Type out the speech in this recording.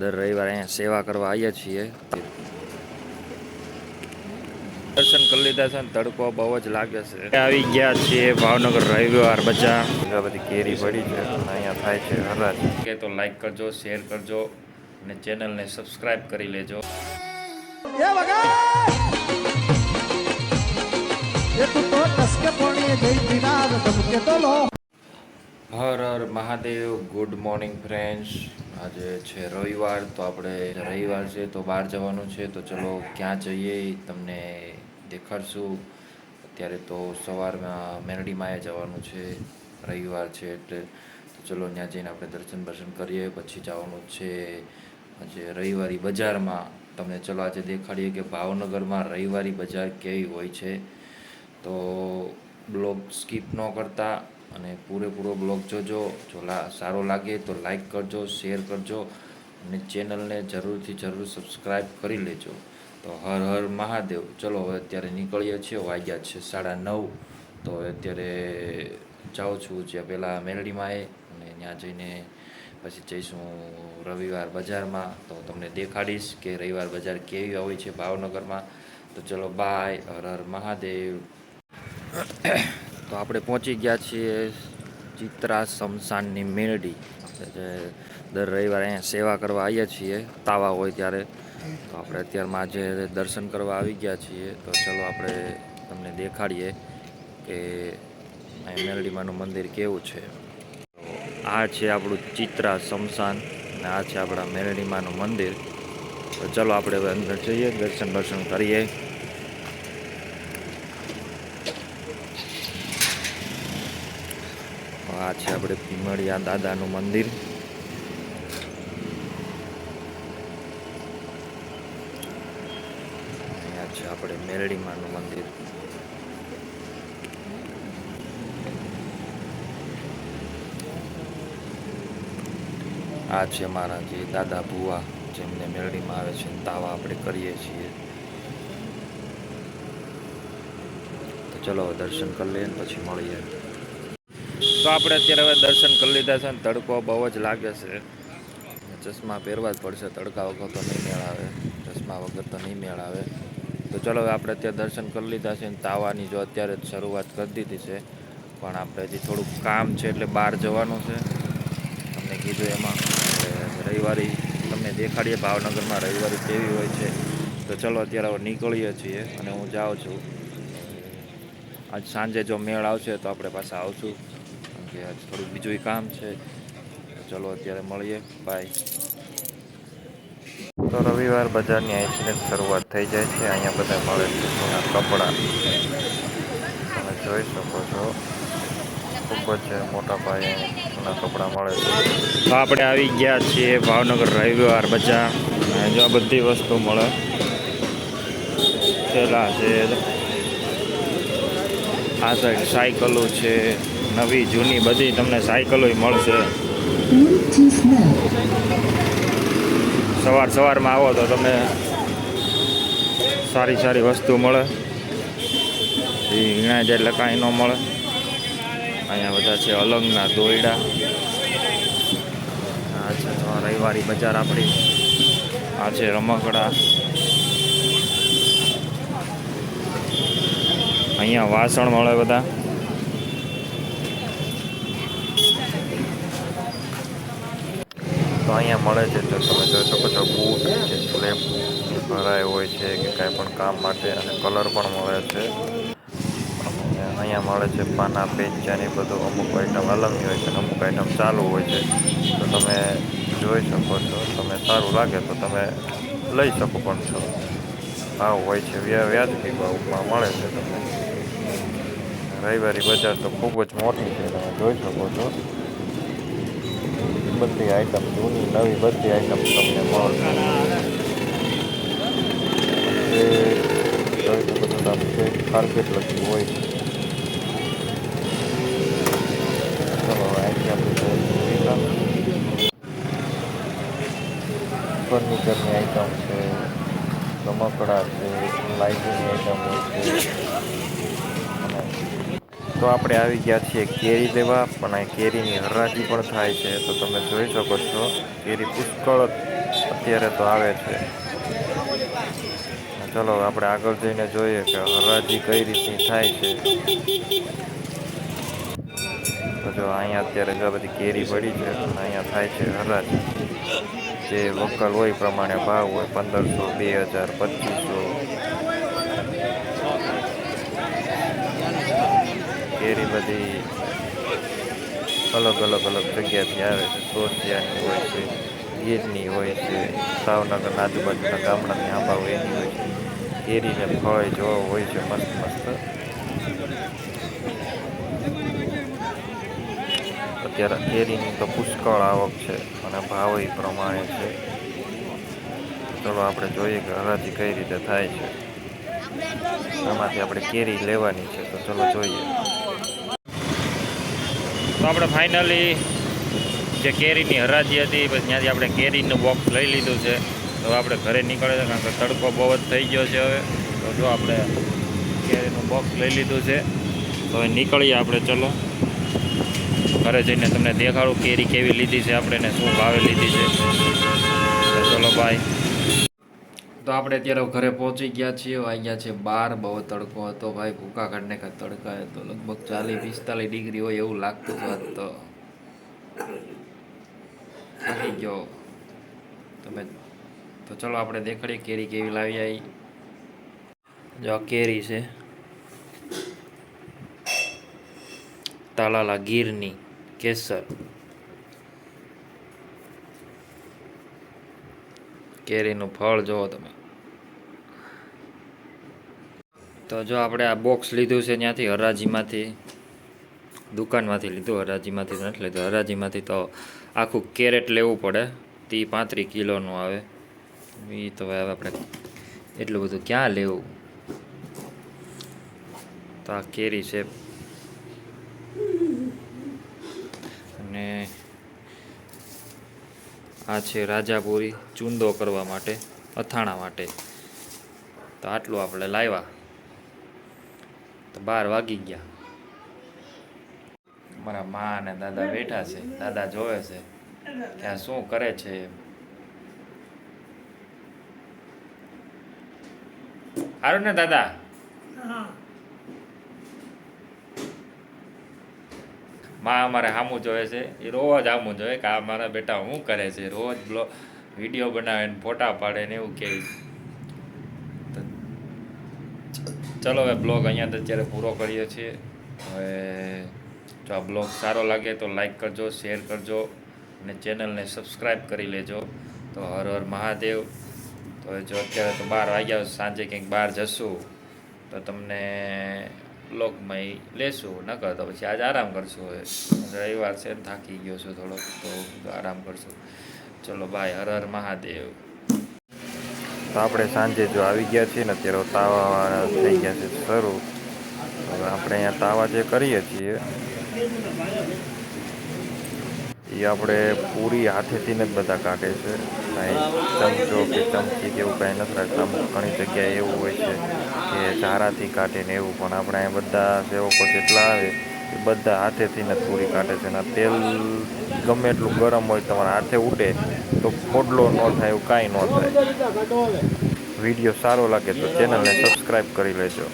દર રવિવારે અહીંયા સેવા કરવા આવીએ છીએ. દર્શન કરી લીધા છે ને તડકો બહુ જ લાગે છે. આવી ગયા છીએ ભાવનગર રવિવાર બજાર. બધી કેરી પડી છે અહીંયા થાય છે હરાજ કે તો લાઈક કરજો શેર કરજો અને ચેનલને સબસ્ક્રાઈબ કરી લેજો. હર હર મહાદેવ ગુડ મોર્નિંગ ફ્રેન્ડ્સ આજે છે રવિવાર, તો આપણે રવિવાર છે, તો બહાર જવાનું છે, તો ચલો ક્યાં જઈએ તમને દેખાડશું. અત્યારે તો સવારમાં મેરડીમાં જવાનું છે, રવિવાર છે એટલે તો ચલો ત્યાં જઈને આપણે દર્શન દર્શન કરીએ, પછી જવાનું છે આજે રવિવારી બજારમાં. તમને ચલો આજે દેખાડીએ કે ભાવનગરમાં રવિવારી બજાર કેવી હોય છે. તો બ્લોગ સ્કીપ ન કરતા. અને પૂરેપૂરો બ્લોગ જોજો. જો સારો લાગે તો લાઈક કરજો, શેર કરજો અને ચેનલને જરૂરથી જરૂર સબસ્ક્રાઈબ કરી લેજો. તો હર હર મહાદેવ. ચલો, હવે અત્યારે નીકળીએ છીએ. વાગ્યા છે સાડા નવ. તો હવે અત્યારે જાઉં છું જ્યાં પહેલાં મેલડીમાં એ અને ત્યાં જઈને પછી જઈશું રવિવાર બજારમાં. તો તમને દેખાડીશ કે રવિવાર બજાર કેવી હોય છે ભાવનગરમાં. તો ચલો, બાય. હર હર મહાદેવ. તો આપણે પહોંચી ગયા છીએ ચિત્રા શમશાનની મેરડી જે દર રવિવારે અહીંયા સેવા કરવા આવીએ છીએ, તાવા હોય ત્યારે. તો આપણે અત્યારમાં આજે દર્શન કરવા આવી ગયા છીએ. તો ચલો આપણે તમને દેખાડીએ કે અહીં મેરડીમાનું મંદિર કેવું છે. આ છે આપણું ચિત્રા શમશાન અને આ છે આપણા મેરડીમાનું મંદિર. તો ચલો આપણે હવે અંદર જઈએ દર્શન દર્શન કરીએ. આ છે આપણે ભીમળિયા દાદાનું મંદિર. અહીંયા છે આપણે મેરડીમાનું મંદિર. આ છે મારા જે દાદા ભુવા, જેમને મેરડીમાં આવે છે તાવા આપણે કરીએ છીએ. ચલો દર્શન કરી લઈએ પછી મળીએ. તો આપણે અત્યારે હવે દર્શન કરી લીધા છે ને તડકો બહુ જ લાગે છે. ચશ્મા પહેરવા જ પડશે, તડકા વગર તો નહીં મેળ આવે ચશ્મા વગર તો નહીં મેળ આવે તો ચલો હવે આપણે અત્યારે દર્શન કરી લીધા છે ને તાવાની જો અત્યારે શરૂઆત કરી દીધી છે. પણ આપણે હજી થોડુંક કામ છે એટલે બહાર જવાનું છે. તમને કીધું એમાં રવિવારી તમને દેખાડીએ, ભાવનગરમાં રવિવારી કેવી હોય છે. તો ચલો અત્યારે હવે નીકળીએ છીએ અને હું જાઉં છું. આજ સાંજે જો મેળ આવશે તો આપણે પાછા આવશું. કારણ કે આજ થોડુંક બીજું કામ છે. ચલો અત્યારે મળીએ. બાય તો રવિવાર બજારની અહીંથી શરૂઆત થઈ જાય છે. અહીંયા બધા મળે છે જૂના કપડાં. તમે જોઈ શકો છો. ખૂબ જ મોટા પાયે જૂના કપડાં મળે છે. તો આપણે આવી ગયા છીએ ભાવનગર રવિવાર બજાર. જો આ બધી વસ્તુ મળે. થેલા છે આ સાઈડ સાયકલો છે. નવી, જૂની બધી તમને સાયકલો મળશે. સવાર સવારમાં આવો તો તમને સારી સારી વસ્તુ મળે. એ વીણા જાય એટલે કાંઈ ન મળે. અહીંયા બધા છે અલંગના દોયડા. આ છે રવિવારી બજાર આપણી. આ છે રમકડા. અહીંયા વાસણ મળે બધા. તો અહીંયા મળે છે તો તમે જોઈ શકો છો બૂટ જે સ્લેબ ભરાય હોય છે કે કાંઈ પણ કામ માટે અને કલર પણ મળે છે. અહીંયા મળે છે પાના પેચાની બધું અમુક આઈટમ અલંગી હોય છે અમુક આઈટમ ચાલુ હોય છે. તો તમે જોઈ શકો છો, તમે સારું લાગે તો તમે લઈ શકો પણ છો. ભાવ હોય છે વ્યા, વ્યાજબી ભાવમાં મળે છે તમને. રવિવારી બજાર તો ખૂબ જ મોટી છે, તમે જોઈ શકો છો. બધી આઈટમ જૂની નવી બધી આઈટમ તમને મળશે એ જોઈ શકો છો તમે છે કાર્પેટ લખ્યું હોય છે ચલો અહીંથી આપણે ફર્નિચરની આઈટમ છે રમકડા છે લાઇટિંગની આઈટમ હોય છે અને તો આપણે આવી ગયા છીએ કેરી લેવા પણ અહીં કેરીની હરાજી પણ થાય છે. તો તમે જોઈ શકો છો, કેરી પુષ્કળ અત્યારે તો આવે છે. ચલો, આપણે આગળ જઈને જોઈએ કે હરાજી કઈ રીતની થાય છે. તો જો, અહીંયા અત્યારે જો બધી કેરી પડી છે અહીંયા થાય છે હરાજી. જે વકલ હોય પ્રમાણે ભાવ હોય પંદરસો, બે હજાર, પચીસો કેરી બધી અલગ અલગ અલગ જગ્યાથી આવે છે. સોસિયાની હોય છે, ગીરની હોય છે ભાવનગરના આજુબાજુના ગામડાની આંબા હોય એની હોય છે. કેરીને ફળ જોવા હોય છે, મસ્ત મસ્ત. અત્યારે કેરીની તો પુષ્કળ આવક છે અને ભાવ એ પ્રમાણે છે. ચલો આપણે જોઈએ કે હરાજી કઈ રીતે થાય છે. એમાંથી આપણે કેરી લેવાની છે, તો ચલો જોઈએ. તો આપણે ફાઇનલી જે કેરીની હરાજી હતી, પછી ત્યાંથી આપણે કેરીનું બોક્સ લઈ લીધું છે. તો આપણે ઘરે નીકળે છે કારણ કે તડકો બહુ જ થઈ ગયો છે હવે. તો જો આપણે કેરીનું બોક્સ લઈ લીધું છે. તો હવે નીકળીએ આપણે, ચલો. ઘરે જઈને તમને દેખાડું કેરી કેવી લીધી છે આપણે ને શું ભાવે લીધી છે. ચલો બાય તો આપણે અત્યારે ઘરે પહોંચી ગયા છીએ વાગ્યા છે બાર, બહુ તડકો હતો ભાઈ ભૂકા કાઢને કાંઈ તડકા હતો, લગભગ ચાલીસ, પિસ્તાલીસ ડિગ્રી હોય એવું લાગતું હતું તો. થાકી ગયો. તમે તો ચલો આપણે દેખાડીએ કેરી કેવી લાવી આવી જો આ કેરી છે. તાલાલા ગીરની કેસર. કેરીનું ફળ જુઓ તમે. તો જો આપણે આ બોક્સ લીધું છે ત્યાંથી હરાજીમાંથી, દુકાનમાંથી લીધું, હરાજીમાંથી નથી લીધું. હરાજીમાંથી તો આખું કેરેટ લેવું પડે. તે પાંત્રીસ કિલોનું આવે. એ તો હવે આપણે એટલું બધું ક્યાં લેવું? તો આ કેરી છે. અને આ છે રાજાપુરી ચૂંદો કરવા માટે, અથાણા માટે. તો આટલું આપણે લાવ્યા. તો બાર વાગી ગયા. મારા મા અને દાદા બેઠા છે. દાદા જોવે છે કે શું કરે છે સારું ને દાદા? માં અમારે સામું જોવે છે. એ રોજ સામું જોવે કે આ મારા બેટા શું કરે છે. રોજ વીડિયો બનાવે ને ફોટા પાડે ને એવું કે તો ચલો હવે બ્લોગ અહીંયા તો અત્યારે પૂરો કરીએ છીએ. હવે જો આ બ્લોગ સારો લાગે તો લાઈક કરજો, શેર કરજો અને ચેનલને સબસ્ક્રાઈબ કરી લેજો. તો હર હર મહાદેવ. તો જો અત્યારે તો બહાર વાગ્યા, સાંજે કંઈક બહાર જશું. તો તમને બ્લોગમાં લેશું, ન તો પછી આજે આરામ કરશું હવે. રવિવાર છે થાકી ગયો છું થોડોક, તો આરામ કરશું. ચલો બાય, હર હર મહાદેવ. તો આપણે સાંજે જો આવી ગયા છીએ ને અત્યારે તાવા થઈ ગયા છે શરૂ. હવે આપણે અહીંયા તાવા જે કરીએ છીએ. એ આપણે પૂરી હાથેથી જ બધા કાઢે છે. કાંઈ ચમચો કે ચમચી કે એવું કાંઈ નથી રાખતા. અમુક ઘણી જગ્યાએ એવું હોય છે કે ઝારાથી કાઢે ને એવું. પણ આપણે અહીંયા બધા સેવકો જેટલા આવે એ બધા હાથેથી ને પૂરી કાઢે છે અને તેલ ગમે એટલું ગરમ હોય તમારા હાથે ઉડે તો ફોડલો ન થાય એવું કાંઈ ન થાય. વીડિયો સારો લાગે તો ચેનલને સબસ્ક્રાઈબ કરી લેજો.